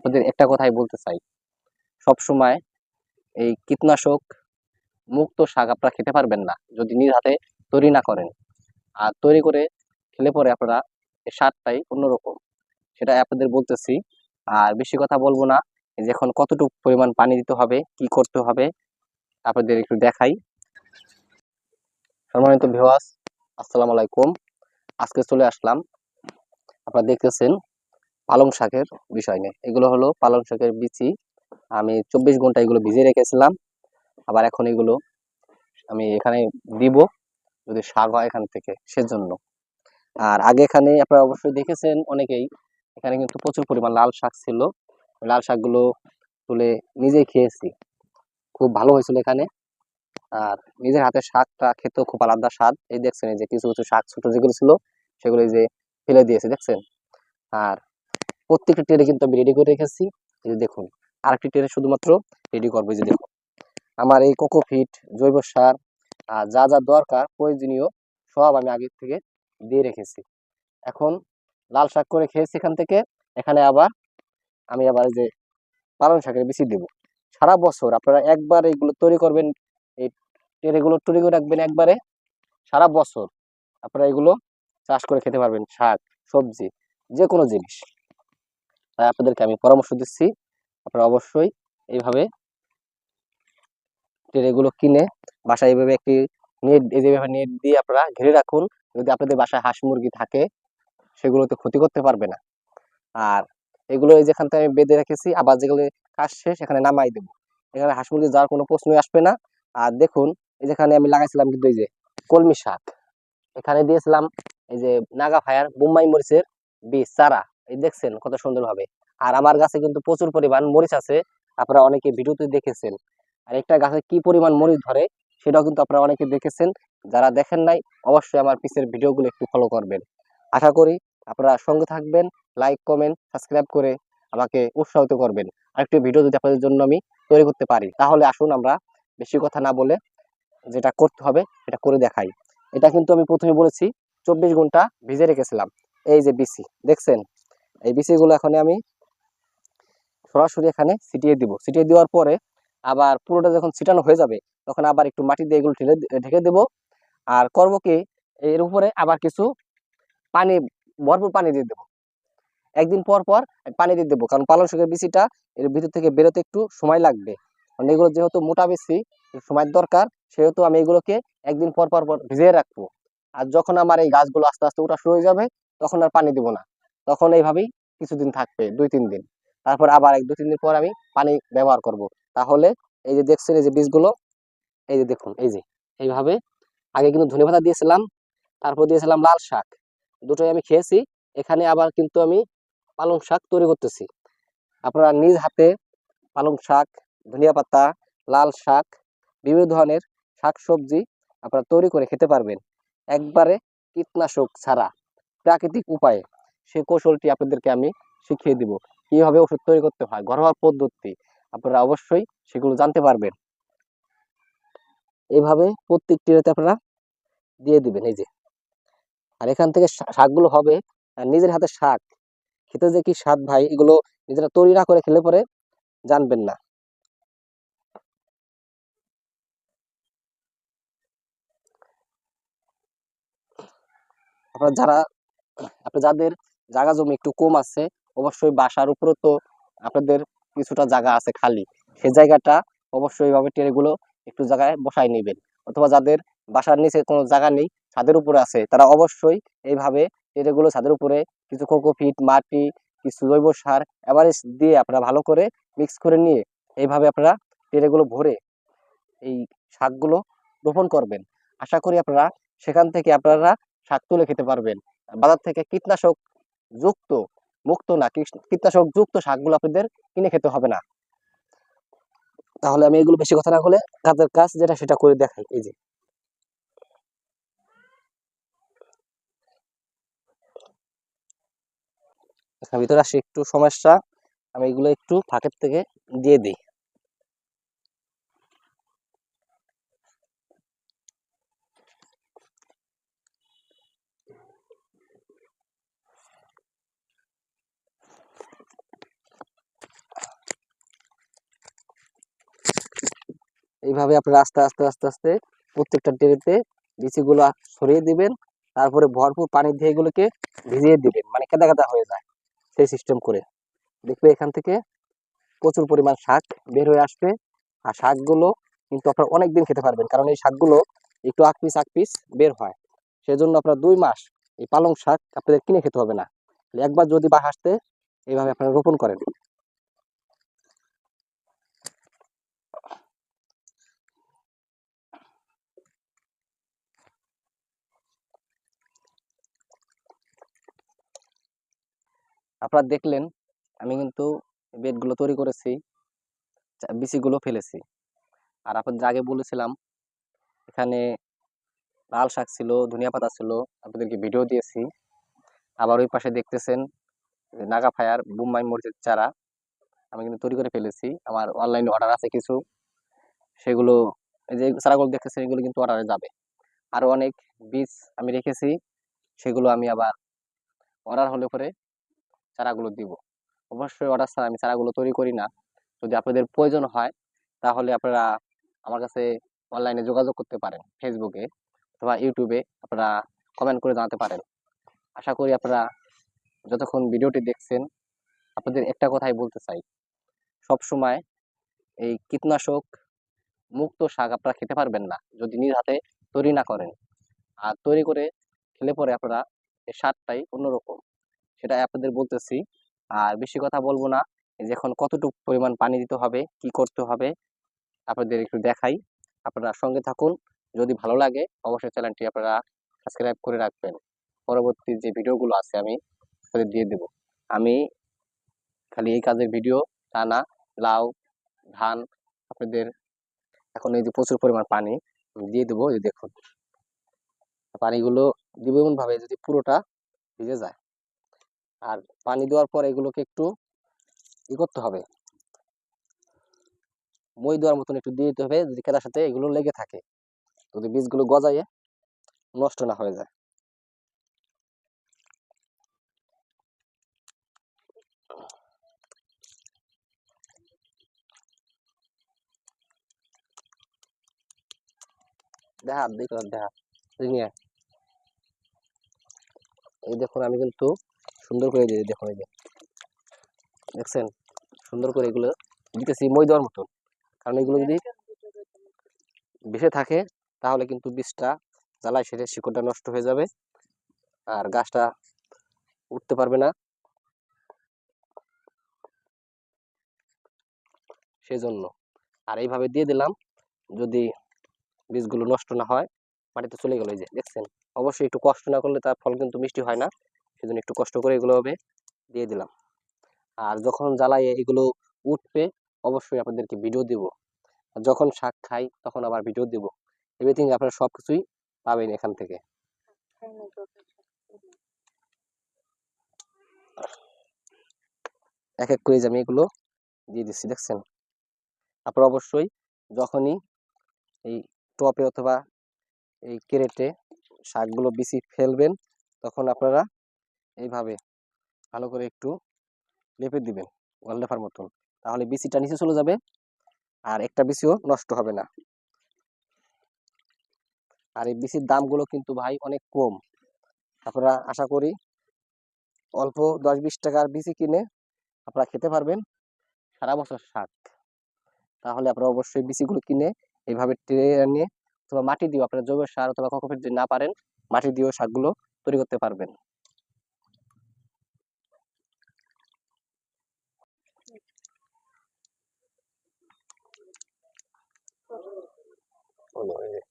আপনাদের একটা কথাই বলতে চাই। সব সময় এই কীটনাশক মুক্ত শাক আপনারা খেতে পারবেন না, যদি নিজ হাতে তৈরি না করেন। আর তৈরি করে খেলে পরে আপনারা এই স্বাদটাই অন্যরকম। সেটা আপনাদের বলতেছি। আর বেশি কথা বলব না যে এখন কতটুকু পরিমাণ পানি দিতে হবে, কি করতে হবে, আপনাদের একটু দেখাই। সম্মানিত ভিওয়াস আসসালামু আলাইকুম। আজকে চলে আসলাম। আপনারা দেখতেছেন পালং শাকের বিষয় নিয়ে। এগুলো হলো পালং শাকের বিচি। আমি চব্বিশ ঘণ্টা এগুলো ভিজিয়ে রেখেছিলাম। আবার এখন এগুলো আমি এখানে দিব যদি শাক হয় এখান থেকে সেজন্য। আর আগে এখানে আপনারা অবশ্যই দেখেছেন অনেকেই, এখানে কিন্তু প্রচুর পরিমাণ লাল শাক ছিল। লাল শাকগুলো তুলে নিজেই খেয়েছি। খুব ভালো হয়েছিল এখানে। আর নিজের হাতে শাকটা খেতেও খুব আলাদা স্বাদ। এই দেখছেন এই যে কিছু কিছু শাক ছোট যেগুলো ছিল, সেগুলো যে ফেলে দিয়েছে, দেখছেন? আর প্রত্যেকটা ট্রেনে কিন্তু আমি রেডি করে রেখেছি। এই দেখুন, আরেকটি ট্রেনে শুধুমাত্র রেডি করব যে দেখুন। আমার এই কোকোফিট জৈব সার, আর যা যা দরকার প্রয়োজনীয়, সব আমি আগে থেকে দিয়ে রেখেছি। এখন লাল শাক করে খেয়েছি এখান থেকে, এখানে আবার আমি আবার যে পালং শাকের বেশি দেবো। সারা বছর আপনারা একবার এইগুলো তৈরি করবেন, এই ট্রেগুলো তৈরি করে রাখবেন একবারে। সারা বছর আপনারা এগুলো চাষ করে খেতে পারবেন, শাক, সবজি যে কোনো জিনিস। তাই আপনাদেরকে আমি পরামর্শ দিচ্ছি। আপনারা অবশ্যই এইভাবে ট্রেগুলো কিনে বাসায় এইভাবে একটি নেট যেভাবে নেট দিয়ে আপনারা ঘিরে রাখুন। যদি আপনাদের বাসায় হাঁস মুরগি থাকে, সেগুলোতে ক্ষতি করতে পারবে না। আর এগুলো যেখান থেকে আমি বেঁধে রেখেছি, আবার যেগুলো কাজ শেষ, এখানে নামাই দেবো। এখানে হাঁস মুরগি যাওয়ার কোনো প্রশ্নই আসবে না। আর দেখুন, এই যেখানে আমি লাগাইছিলাম কিন্তু এই যে কলমি শাক, এখানে দিয়েছিলাম এই যে নাগা ফায়ার, বোম্বাই মরিচের বীজ, চারা। এই দেখছেন কত সুন্দর ভাবে আর আমার গাছে কিন্তু প্রচুর পরিমাণ মরিচ আছে, আপনারা অনেকে ভিডিওতে দেখেছেন। আর একটা গাছে কি পরিমাণ মরিচ ধরে, সেটাও কিন্তু আপনারা অনেকে দেখেছেন। যারা দেখেন নাই, অবশ্যই আমার পিছের ভিডিওগুলো একটু ফলো করবেন। আশা করি আপনারা সঙ্গে থাকবেন লাইক কমেন্ট সাবস্ক্রাইব করে আমাকে উৎসাহিত করবেন। আরেকটি ভিডিও যদি আপনাদের জন্য আমি তৈরি করতে পারি, তাহলে আসুন আমরা বেশি কথা না বলে যেটা করতে হবে, সেটা করে দেখাই। এটা কিন্তু আমি প্রথমে বলেছি, চব্বিশ ঘণ্টা ভিজে রেখেছিলাম। এই যে বিসি দেখছেন? এই বিসিগুলো এখন আমি সরাসরি এখানে ছিটিয়ে দিব। ছিটিয়ে দেওয়ার পরে আবার পুরোটা যখন ছিটানো হয়ে যাবে, তখন আবার একটু মাটি দিয়ে এগুলো ঢেলে ঢেকে দেব। আর করব কি, এর উপরে আবার কিছু পানি, ভরপুর পানি দিয়ে দেবো। একদিন পর পর পানি দিয়ে দেবো, কারণ পালং শাকের বিচিটা এর ভিতর থেকে বেরোতে একটু সময় লাগবে। কারণ এগুলো যেহেতু মোটা বেশি সময়ের দরকার, সেহেতু আমি এগুলোকে একদিন পর পর পর ভিজিয়ে রাখব। আর যখন আমার এই গাছগুলো আস্তে আস্তে ওটা শুরু হয়ে যাবে, তখন আর পানি দিব না। তখন এইভাবেই কিছুদিন থাকবে, দুই, তিন দিন। তারপর আবার এক, দুই, তিন দিন পর আমি পানি ব্যবহার করব। তাহলে এই যে দেখছেন এই যে বীজগুলো, এই যে দেখুন, এই যে, এইভাবে আগে কিন্তু ধনে পাতা দিয়েছিলাম, তারপর দিয়েছিলাম লাল শাক। দুটোই আমি খেয়েছি, এখানে আবার কিন্তু আমি পালং শাক তৈরি করতেছি। আপনারা নিজ হাতে পালং শাক, ধনিয়া পাতা, লাল শাক, বিভিন্ন ধরনের শাক সবজি আপনারা তৈরি করে খেতে পারবেন। একবারে কীটনাশক ছাড়া, প্রাকৃতিক উপায়ে। সেই কৌশলটি আপনাদেরকে আমি শিখিয়ে দিব। কীভাবে ওষুধ তৈরি করতে হয়, ঘরোয়া পদ্ধতি আপনারা অবশ্যই সেগুলো জানতে পারবেন। এইভাবে প্রত্যেকটি রেতে আপনারা দিয়ে দিবেন, এই যে। আর এখান থেকে শাকগুলো হবে নিজের হাতে শাক, খেতে যে কি স্বাদ ভাই, এগুলো নিজেরা তৈরি না করে খেলে পরে জানবেন না। আপনারা যারা আপনার যাদের জায়গা জমি একটু কম আছে, অবশ্যই বাসার উপরে তো আপনাদের কিছুটা জায়গা আছে খালি। সেই জায়গাটা অবশ্যই এইভাবে টেরেগুলো একটু জায়গায় বসাই নেবেন। অথবা যাদের বাসার নিচে কোনো জায়গা নেই, ছাদের উপরে আছে, তারা অবশ্যই এইভাবে টেরেগুলো ছাদের উপরে কিছু কোকোপিট, মাটি, কিছু জৈব সার, এভারেজ দিয়ে আপনারা ভালো করে মিক্স করে নিয়ে এইভাবে আপনারা টেরেগুলো ভরে এই শাকগুলো রোপণ করবেন। আশা করি আপনারা সেখান থেকে আপনারা শাক তুলে খেতে পারবেন। বাজার থেকে কীটনাশক যুক্ত, মুক্ত না, কীট- কীটনাশক যুক্ত শাকগুলো আপনাদের কিনে খেতে হবে না। তাহলে আমি এগুলো বেশি কথা না বলে কাজের কাজ যেটা সেটা করে দেখাই, এই যে। ভিতরে আসি, একটু সমস্যা, আমি এগুলো একটু ফাঁকের থেকে দিয়ে দিই। এইভাবে আপনারা আস্তে আস্তে আস্তে আস্তে প্রত্যেকটা ট্রেতে বিচিগুলো সরিয়ে দিবেন, তারপরে ভরপুর পানি দিয়ে এগুলোকে ভিজিয়ে দিবেন মানে কেদা কেদা হয়ে যায় সেই সিস্টেম করে। দেখবে এখান থেকে প্রচুর পরিমাণ শাক বের হয়ে আসবে, আর শাকগুলো কিন্তু আপনারা অনেক দিন খেতে পারবেন, কারণ এই শাকগুলো একটু আক পিস আক পিস বের হয়। সেজন্য আপনারা দুই মাস এই পালং শাক আপনাদের কিনে খেতে হবে না। একবার যদি বা হাসতে এইভাবে আপনারা রোপণ করেন। আপনারা দেখলেন, আমি কিন্তু বেডগুলো তৈরি করেছি বিচিগুলো ফেলেছি। আর আপনাদের আগে বলেছিলাম, এখানে লাল শাক ছিল, ধনিয়া পাতা ছিল, আপনাদেরকে ভিডিও দিয়েছি। আবার ওই পাশে দেখতেছেন, নাগা ফায়ার, বুম্বাই মরিচের চারা, আমি কিন্তু তৈরি করে ফেলেছি। আমার অনলাইনে অর্ডার আছে কিছু, সেগুলো, এই যে চারাগুলো দেখতেছেন, এগুলো কিন্তু অর্ডারে যাবে। আরও অনেক বীজ আমি রেখেছি, সেগুলো আমি আবার অর্ডার হলে পরে চারাগুলো দিব। অবশ্যই অর্ডার ছাড়া আমি চারাগুলো তৈরি করি না। যদি আপনাদের প্রয়োজন হয়, তাহলে আপনারা আমার কাছে অনলাইনে যোগাযোগ করতে পারেন ফেসবুকে অথবা ইউটিউবে আপনারা কমেন্ট করে জানাতে পারেন। আশা করি আপনারা যতক্ষণ ভিডিওটি দেখছেন, আপনাদের একটা কথাই বলতে চাই। সব সময় এই কীটনাশক মুক্ত শাক আপনারা খেতে পারবেন না, যদি নিজ হাতে তৈরি না করেন। আর তৈরি করে খেলে পরে আপনারা এই স্বাদটাই অন্যরকম। সেটা আপনাদের বলতেছি। আর বেশি কথা বলব না। যে এখন কতটুকু পরিমাণ পানি দিতে হবে, কি করতে হবে, আপনাদের একটু দেখাই। আপনারা সঙ্গে থাকুন। যদি ভালো লাগে, অবশ্যই চ্যানেলটি আপনারা সাবস্ক্রাইব করে রাখবেন। পরবর্তী যে ভিডিওগুলো আছে, আমি আপনাদের দিয়ে দেব। আমি খালি এই কাজের ভিডিও, তা না, লাউ, ধান, আপনাদের এখন এই যে প্রচুর পরিমাণ পানি দিয়ে দেবো। দেখুন, পানিগুলো দিব এমন ভাবে যদি পুরোটা ভিজে যায় আর পানি দেওয়ার পর এগুলোকে একটু ই করতে হবে। মই দেওয়ার মতন একটু দিয়ে দিতে হবে যদি কেদার সাথে এগুলো লেগে থাকে। যদি বীজগুলো গজায়ে নষ্ট না হয়ে যায়। দেখা দেখো দেখা এই দেখুন, আমি কিন্তু সুন্দর করে দিয়ে দেখুন এই যে। দেখছেন? সুন্দর করে এগুলো দিতেছি মই দেওয়ার মতন। কারণ এগুলো যদি ভেসে থাকে, তাহলে কিন্তু বীজটা জ্বালায় সেরে শিকড়টা নষ্ট হয়ে যাবে আর গাছটা উঠতে পারবে না। সেজন্য। আর এইভাবে দিয়ে দিলাম, যদি বীজগুলো নষ্ট না হয়, মাটিতে চলে গেল এই যে। দেখছেন? অবশ্যই একটু কষ্ট না করলে তার ফল কিন্তু মিষ্টি হয় না। সেজন্য একটু কষ্ট করে এগুলো হবে দিয়ে দিলাম। আর যখন জ্বালাই এগুলো উঠবে, অবশ্যই আপনাদেরকে ভিডিও দিব। যখন শাক খাই, তখন আবার ভিডিও দিব। এভরিথিং আপনারা সব কিছুই পাবেন এখান থেকে। এক এক করে আমি এগুলো দিয়ে দিচ্ছি, দেখছেন? আপনারা অবশ্যই যখনই এই টপে অথবা এই ক্রেটে শাকগুলো বিচি ফেলবেন, তখন আপনারা এইভাবে ভালো করে একটু লেপে দিবেন ওয়ালডেফার মতন। তাহলে বিচিটা নিচে চলে যাবে আর একটা বিচিও নষ্ট হবে না। আর এই বিচির দামগুলো কিন্তু ভাই অনেক কম। আপনারা আশা করি অল্প দশ বিশ টাকার বিচি কিনে আপনারা খেতে পারবেন সারা বছর শাক। তাহলে আপনারা অবশ্যই বিচিগুলো কিনে এইভাবে ট্রে নিয়ে অথবা মাটি দিয়েও আপনারা জৈব সার অথবা ককোপিট যদি না পারেন, মাটি দিয়েও শাকগুলো তৈরি করতে পারবেন। 不容易